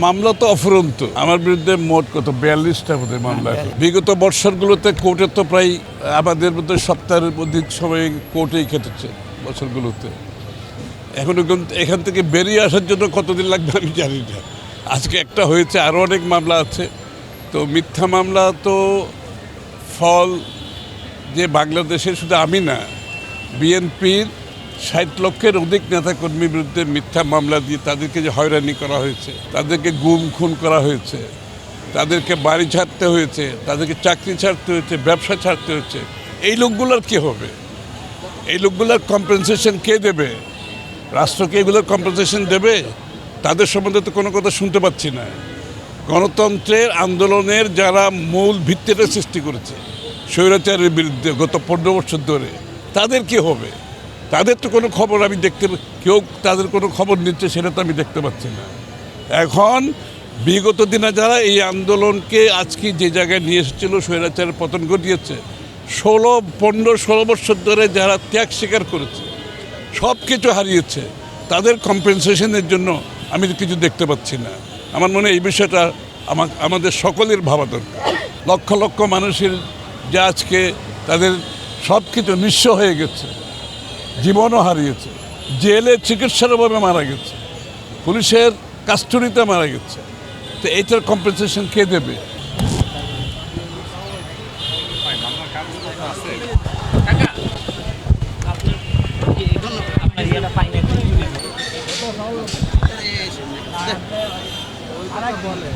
মামলা তো অফুরন্ত। আমার বিরুদ্ধে মোট কত? বিয়াল্লিশটা বোধহয় মামলা। বিগত বৎসরগুলোতে কোর্টে তো প্রায় আমাদের মধ্যে সপ্তাহের অধিক সময় কোর্টেই কেটেছে বছরগুলোতে এখন এখন- এখান থেকে বেরিয়ে আসার জন্য কতদিন লাগবে আমি জানি না। আজকে একটা হয়েছে আরও অনেক মামলা আছে। তো মিথ্যা মামলা তো ফল যে বাংলাদেশে শুধু আমি না বিএনপির ষাট লক্ষের অধিক নেতাকর্মীর বিরুদ্ধে মিথ্যা মামলা দিয়ে তাদেরকে যে হয়রানি করা হয়েছে, তাদেরকে গুম খুন করা হয়েছে, তাদেরকে বাড়ি ছাড়তে হয়েছে, তাদেরকে চাকরি ছাড়তে হয়েছে, ব্যবসা ছাড়তে হয়েছে, এই লোকগুলোর কী হবে? এই লোকগুলোর কম্পেনসেশন কে দেবে? রাষ্ট্রকে এগুলোর কম্পেনসেশন দেবে? তাদের সম্বন্ধে তো কোনো কথা শুনতে পাচ্ছি না। গণতন্ত্রের আন্দোলনের যারা মূল ভিত্তিটা সৃষ্টি করেছে, স্বৈরাচারের বিরুদ্ধে গত পনেরো বছর ধরে, তাদের কি হবে? তাদের তো কোনো খবর আমি দেখতে কেউ তাদের কোনো খবর নিচ্ছে সেটা তো আমি দেখতে পাচ্ছি না। এখন বিগত দিনে যারা এই আন্দোলনকে আজকে যে জায়গায় নিয়ে এসেছিল, স্বৈরাচারের পতন ঘটিয়েছে, ষোলো, পনেরো, ষোলো বছর ধরে যারা ত্যাগ স্বীকার করেছে, সব কিছু হারিয়েছে, তাদের কম্পেনসেশনের জন্য আমি কিছু দেখতে পাচ্ছি না। আমার মনে এই বিষয়টা আমা আমাদের সকলের ভাবা দরকার। লক্ষ লক্ষ মানুষের যা আজকে তাদের সব কিছু নিঃস্ব হয়ে গেছে। জীবনও হারিয়েছে। জেলে চিকিৎসার অভাবে মারা গেছে। পুলিশের কাস্টডিতে মারা গেছে। তো এইটার কম্পেনসেশন কে দেবে? বলে